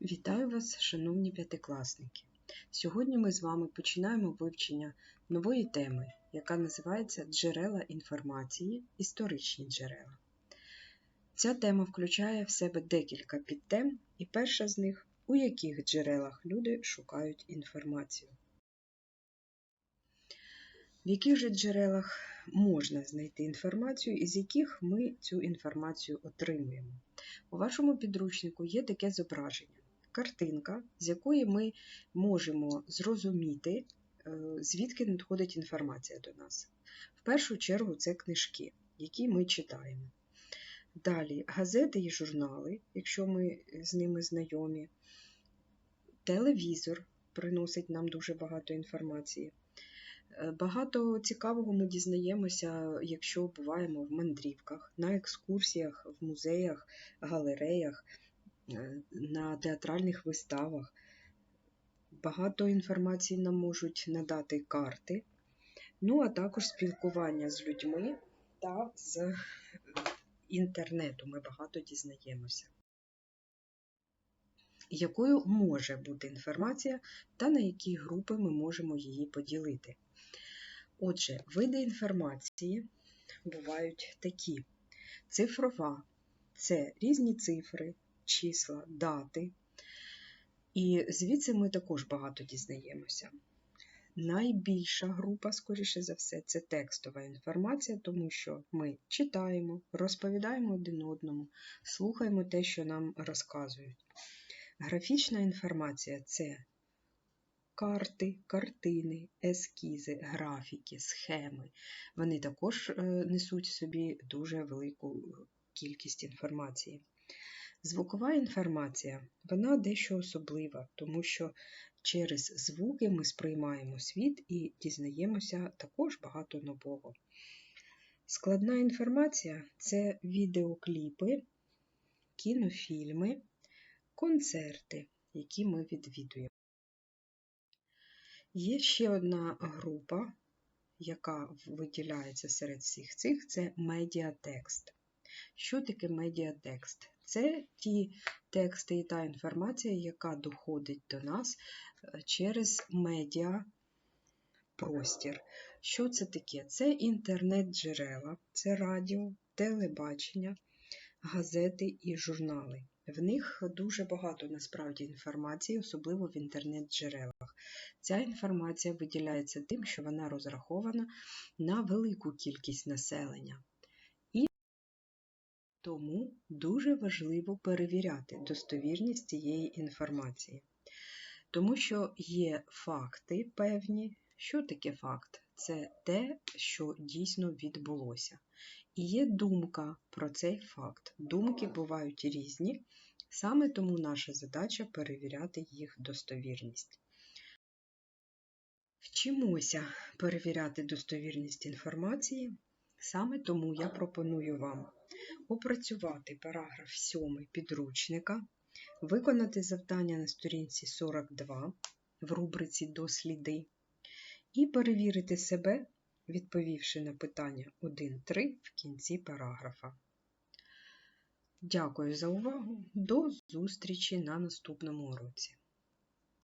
Вітаю вас, шановні п'ятикласники! Сьогодні ми з вами починаємо вивчення нової теми, яка називається Джерела інформації, історичні джерела. Ця тема включає в себе декілька підтем, і перша з них у яких джерелах люди шукають інформацію. В яких же джерелах можна знайти інформацію, і з яких ми цю інформацію отримуємо. У вашому підручнику є таке зображення картинка, з якої ми можемо зрозуміти, е, звідки надходить інформація до нас. В першу чергу це книжки, які ми читаємо. Далі газети і журнали, якщо ми з ними знайомі, телевізор приносить нам дуже багато інформації. Е, багато цікавого ми дізнаємося, якщо буваємо в мандрівках, на екскурсіях, в музеях, галереях. Е, на театральних виставах. Багато інформації нам можуть надати карти, ну а також спілкування з людьми та з інтернету ми багато дізнаємося. Якою може бути інформація та на які групи ми можемо її поділити? Отже, види інформації бувають такі: цифрова це різні цифри, числа, дати. І звідси ми також багато дізнаємося. Найбільша група, скоріше за все, це текстова інформація, тому що ми читаємо, розповідаємо один одному, слухаємо те, що нам розказують. Графічна інформація це карти, картини, ескізи, графіки, схеми. Вони також е, несуть собі дуже велику кількість інформації. Звукова інформація, вона дещо особлива, тому що через звуки ми сприймаємо світ і дізнаємося також багато нового. Складна інформація це відеокліпи, кінофільми, концерти, які ми відвідуємо. Є ще одна група, яка виділяється серед всіх цих це медіатекст. Що таке медіатекст? Це ті тексти і та інформація, яка доходить до нас е, через медіа простір. Що це таке? Це інтернет-джерела, це радіо, телебачення, газети і журнали. В них дуже багато насправді інформації, особливо в інтернет-джерелах. Ця інформація виділяється тим, що вона розрахована на велику кількість населення. Тому дуже важливо перевіряти достовірність цієї інформації. Тому що є факти певні. Що таке факт? Це те, що дійсно відбулося. І є думка про цей факт. Думки бувають різні, саме тому наша задача перевіряти їх достовірність. Вчимося перевіряти достовірність інформації, саме тому я пропоную вам опрацювати параграф 7 підручника, виконати завдання на сторінці 42 в рубриці Досліди і перевірити себе, відповівши на питання 1-3 в кінці параграфа. Дякую за увагу! До зустрічі на наступному уроці!